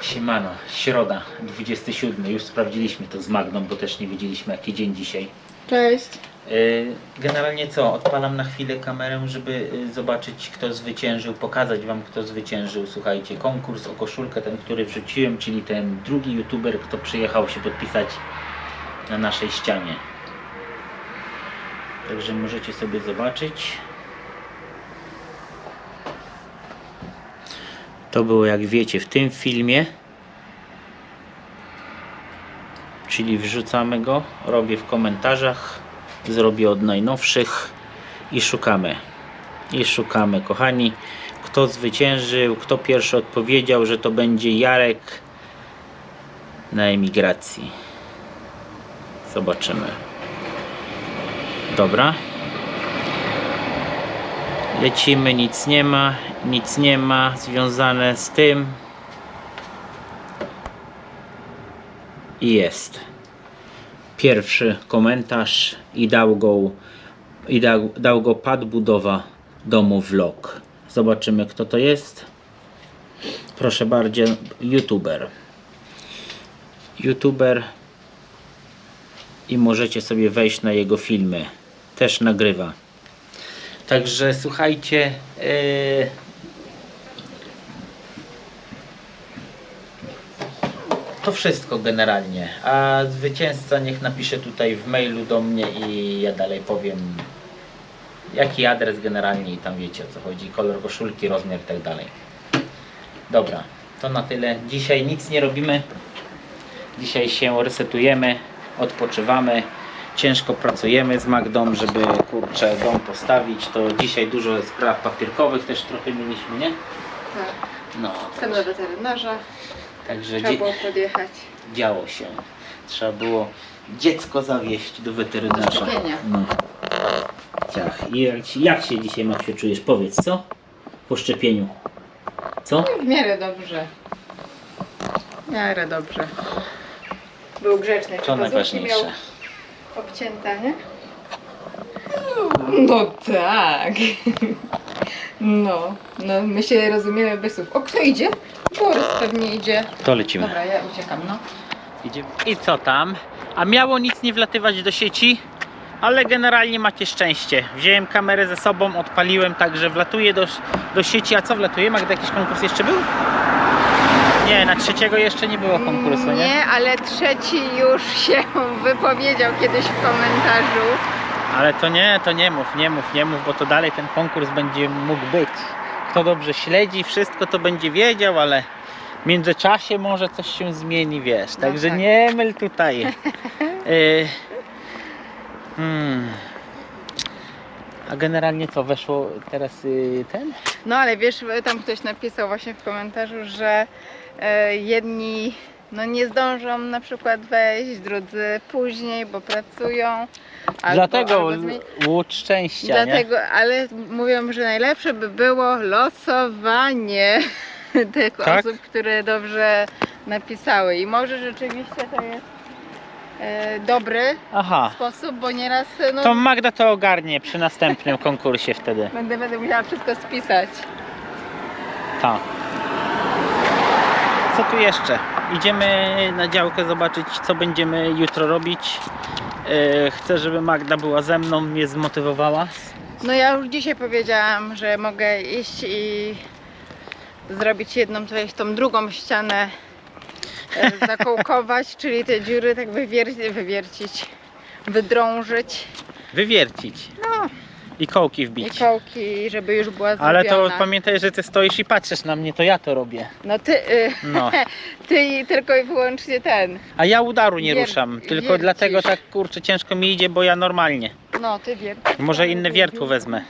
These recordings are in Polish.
Siemano, środa, 27. Już sprawdziliśmy to z Magną, bo też nie wiedzieliśmy jaki dzień dzisiaj. Cześć. Yy, Generalnie co, odpalam na chwilę kamerę, żeby yy, zobaczyć kto zwyciężył, pokazać wam kto zwyciężył. Słuchajcie, konkurs o koszulkę, ten który wrzuciłem, czyli ten drugi youtuber, kto przyjechał się podpisać na naszej ścianie. Także możecie sobie zobaczyć. To było jak wiecie w tym filmie. Czyli wrzucamy go, robię w komentarzach, zrobię od najnowszych i szukamy. I szukamy, kochani, kto zwyciężył, kto pierwszy odpowiedział, że to będzie Jarek na emigracji. Zobaczymy. Dobra. Lecimy, nic nie ma, nic nie ma związane z tym. I jest. Pierwszy komentarz i dał go, i dał, dał go pad budowa domu vlog. Zobaczymy kto to jest. Proszę bardzo, youtuber. Youtuber i możecie sobie wejść na jego filmy. Też nagrywa. Także słuchajcie. Yy... To wszystko generalnie. A zwycięzca niech napisze tutaj w mailu do mnie i ja dalej powiem jaki adres generalnie i tam wiecie o co chodzi. Kolor koszulki, rozmiar i tak dalej. Dobra, to na tyle. Dzisiaj nic nie robimy. Dzisiaj się resetujemy, odpoczywamy. Ciężko pracujemy z Magdą, żeby kurczę dom postawić. To dzisiaj dużo spraw papierkowych też trochę mieliśmy, nie? Tak. No, Jestem na weterynarza. także Trzeba było podjechać. działo się. Trzeba było dziecko zawieźć do weterynarza. Do szczepienia. No. Ciach. I jak, się dzisiaj Maksiu czujesz? Powiedz, co? Po szczepieniu. Co? W miarę dobrze. W miarę dobrze. Był grzeczny. Czy To pazurki najważniejsze. Miał obcięte, nie? No tak. No, no my się rozumiemy bez słów. O, kto idzie? Borys pewnie idzie. To lecimy. Dobra, ja uciekam, no. Idziemy. I co tam? A miało nic nie wlatywać do sieci? Ale generalnie macie szczęście. Wziąłem kamerę ze sobą, odpaliłem, także wlatuje do, do sieci. A co wlatuje? Magda, jakiś konkurs jeszcze był? Nie, na trzeciego jeszcze nie było konkursu, nie? Nie, ale trzeci już się wypowiedział kiedyś w komentarzu. Ale to nie, to nie mów, nie mów, nie mów, bo to dalej ten konkurs będzie mógł być. Kto dobrze śledzi, wszystko to będzie wiedział, ale w międzyczasie może coś się zmieni, wiesz. No Także tak. nie myl tutaj. Y, hmm. A generalnie co, weszło teraz y, ten? No ale wiesz, tam ktoś napisał właśnie w komentarzu, że jedni no nie zdążą na przykład wejść, drudzy później, bo pracują. Albo, Dlatego albo zmieni- łódź szczęścia, Dlatego, ale mówią, że najlepsze by było losowanie tych Tak? osób, które dobrze napisały. I może rzeczywiście to jest e, dobry nie? Aha. sposób, bo nieraz e, no, To Magda to ogarnie przy następnym konkursie wtedy. będę, będę musiała wszystko spisać. Tak. Co tu jeszcze? Idziemy na działkę zobaczyć, co będziemy jutro robić. E, Chcę, żeby Magda była ze mną, mnie zmotywowała. No ja już dzisiaj powiedziałam, że mogę iść i zrobić jedną, to jest tą drugą ścianę e, zakołkować, czyli te dziury tak wywier- wywiercić, wydrążyć. Wywiercić No i kołki i wbić. kołki, żeby już była. Ale to pamiętaj, że ty stoisz i patrzysz na mnie, to ja to robię. No ty, y, No. ty tylko i wyłącznie ten. A ja udaru nie Wier- ruszam, tylko wiercisz. dlatego tak kurczę ciężko mi idzie, bo ja normalnie. No ty wiesz. Może inne wiertło wezmę.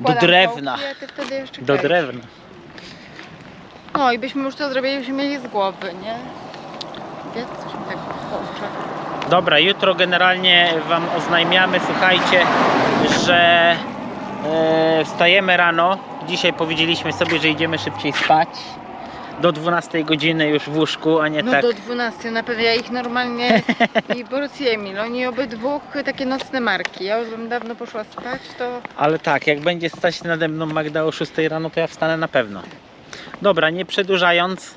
Do drewna. kołki, a ty wtedy jeszcze Do kręcisz. drewna. No i byśmy już to zrobili, byśmy mieli z głowy, nie? Wiesz, coś mi tak połączy. Dobra, jutro generalnie Wam oznajmiamy, słuchajcie, że e, wstajemy rano. Dzisiaj powiedzieliśmy sobie, że idziemy szybciej spać. Do 12 godziny już w łóżku, a nie No tak. do 12, na pewno ja ich normalnie i Borys i Emil, oni obydwóch takie nocne marki. Ja już bym dawno poszła spać, to Ale tak, jak będzie stać nade mną Magda o 6 rano, to ja wstanę na pewno. Dobra, nie przedłużając,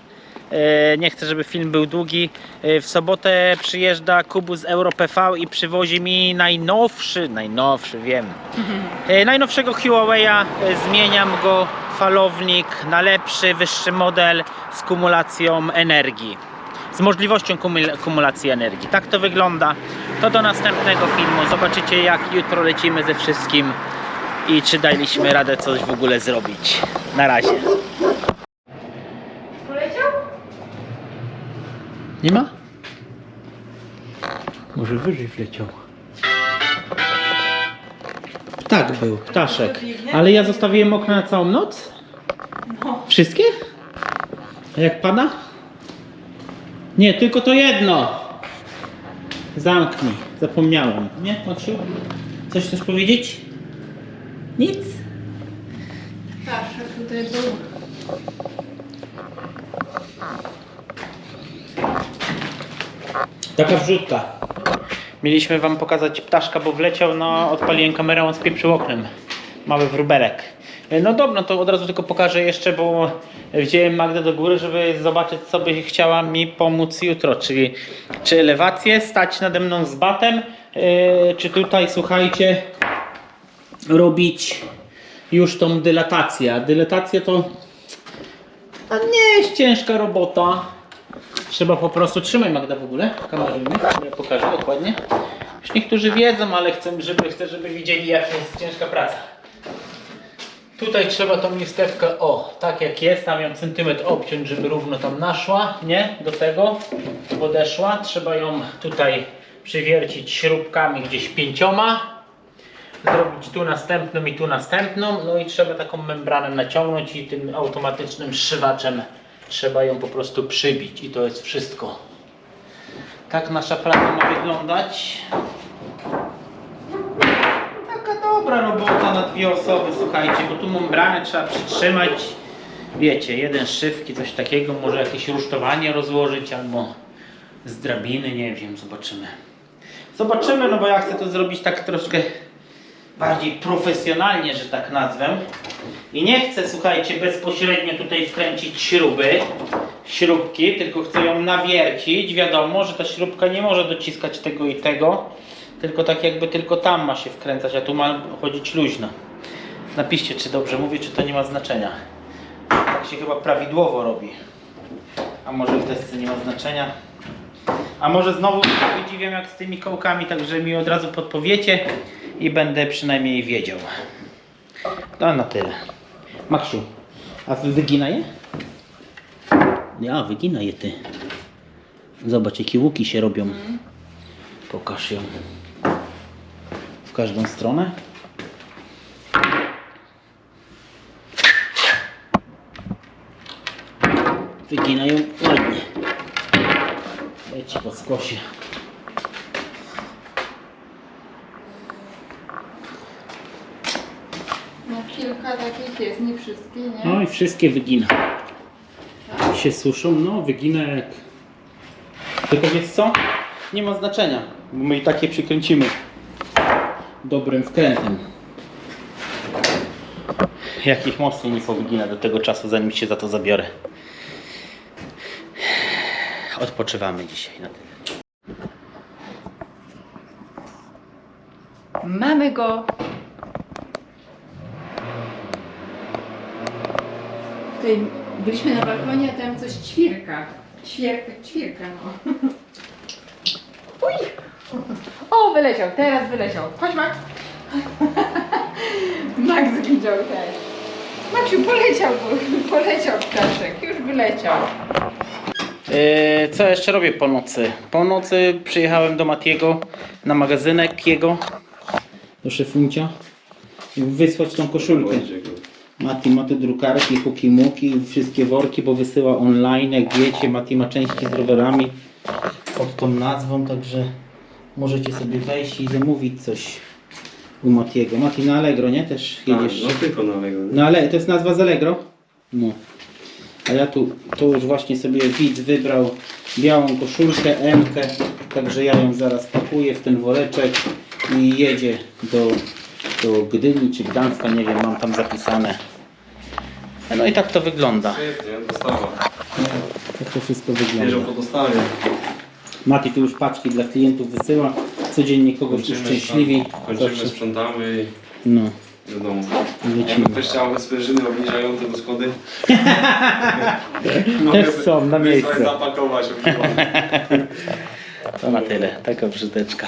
Nie chcę, żeby film był długi. E, W sobotę przyjeżdża Kubus z EuroPV i przywozi mi najnowszy, najnowszy wiem, e, najnowszego Huawei'a. E, Zmieniam go falownik na lepszy, wyższy model z kumulacją energii. Z możliwością kumul- kumulacji energii. Tak to wygląda. To do następnego filmu. Zobaczycie jak jutro lecimy ze wszystkim i czy daliśmy radę coś w ogóle zrobić. Na razie. Nie ma? Może wyżej wleciał. Ptak był, ptaszek. Ale ja zostawiłem okna na całą noc? No. Wszystkie? A jak pada? Nie, tylko to jedno. Zamknij, zapomniałem. Nie, Maksiu? Coś chcesz powiedzieć? Nic? Ptaszek tutaj był. Taka wrzutka. Mieliśmy wam pokazać ptaszka, bo wleciał, no odpaliłem kamerę, on spieprzył oknem. Mały wróbelek. E, No dobra, no to od razu tylko pokażę jeszcze, bo wziąłem Magdę do góry, żeby zobaczyć, co by chciała mi pomóc jutro. Czyli czy elewację, stać nade mną z batem, e, czy tutaj, słuchajcie, robić już tą dylatację. A dylatacja to a nie jest ciężka robota. Trzeba po prostu, trzymaj Magda w ogóle, kamerujmy, ja pokażę dokładnie. Już niektórzy wiedzą, ale chcę, żeby, chcę, żeby widzieli jak jest ciężka praca. Tutaj trzeba tą listewkę, o, tak jak jest, tam ją centymetr obciąć, żeby równo tam naszła, nie? Do tego podeszła. Trzeba ją tutaj przywiercić śrubkami gdzieś pięcioma. Zrobić tu następną i tu następną. No i trzeba taką membranę naciągnąć i tym automatycznym szywaczem trzeba ją po prostu przybić i to jest wszystko. Tak nasza praca ma wyglądać. Taka dobra robota na dwie osoby, słuchajcie, bo tu membranę trzeba przytrzymać. Wiecie, jeden szywki, coś takiego, może jakieś rusztowanie rozłożyć albo z drabiny, nie wiem, zobaczymy. Zobaczymy, no bo ja chcę to zrobić tak troszkę bardziej profesjonalnie, że tak nazwę. I nie chcę, słuchajcie, bezpośrednio tutaj wkręcić śruby, śrubki, tylko chcę ją nawiercić. Wiadomo, że ta śrubka nie może dociskać tego i tego, tylko tak jakby tylko tam ma się wkręcać, a tu ma chodzić luźno. Napiszcie, czy dobrze mówię, czy to nie ma znaczenia. Tak się chyba prawidłowo robi. A może w desce nie ma znaczenia. A może znowu wydziwiam jak z tymi kołkami, także mi od razu podpowiecie i będę przynajmniej wiedział. To na tyle. Maksiu, a wy wygina je? Ja, wygina je ty. Zobacz, jakie łuki się robią. Pokaż ją. W każdą stronę. Wygina ją ładnie. Leci po skosie. No kilka takich jest, nie wszystkie, nie? No i wszystkie wygina. Się suszą, no wygina jak... Tylko wiesz co? Nie ma znaczenia, bo my i tak je przykręcimy dobrym wkrętem. Jak ich mocniej nie powygina do tego czasu, zanim się za to zabiorę. Odpoczywamy dzisiaj na tyle. Mamy go. Tutaj byliśmy na balkonie, a tam coś ćwierka. Ćwierka, ćwierka, no. Uj! O, wyleciał, teraz wyleciał. Chodź, Max. Max widział też. Maxiu, poleciał, poleciał ptaszek, już wyleciał. Yy, co jeszcze robię po nocy? Po nocy przyjechałem do Matiego na magazynek jego, do szefuncia, i wysłać tą koszulkę. Mati ma te drukarki, huki muki, wszystkie worki, bo wysyła online, jak wiecie, Mati ma części z rowerami pod tą nazwą, także możecie sobie wejść i zamówić coś u Matiego. Mati na Allegro, nie? Też jedziesz. No tylko nowego. nie? No ale to jest nazwa z Allegro? No. A ja tu, tu już właśnie sobie widz wybrał białą koszulkę, M, także ja ją zaraz pakuję w ten woreczek i jedzie do, do Gdyni czy Gdańska, nie wiem, mam tam zapisane. No i tak to wygląda. Świetnie, dostawa. Tak to wszystko Bierzą wygląda. po dostawie. Mati tu już paczki dla klientów wysyła. Codziennie kogoś uszczęśliwi. kończymy, Zawsze. sprzątamy No, i wiadomo. lecimy. Jakby ktoś chciał sprężyny obniżające do mogę Też są na wysłać, miejsce. zapakować. To na tyle. Taka brzydeczka.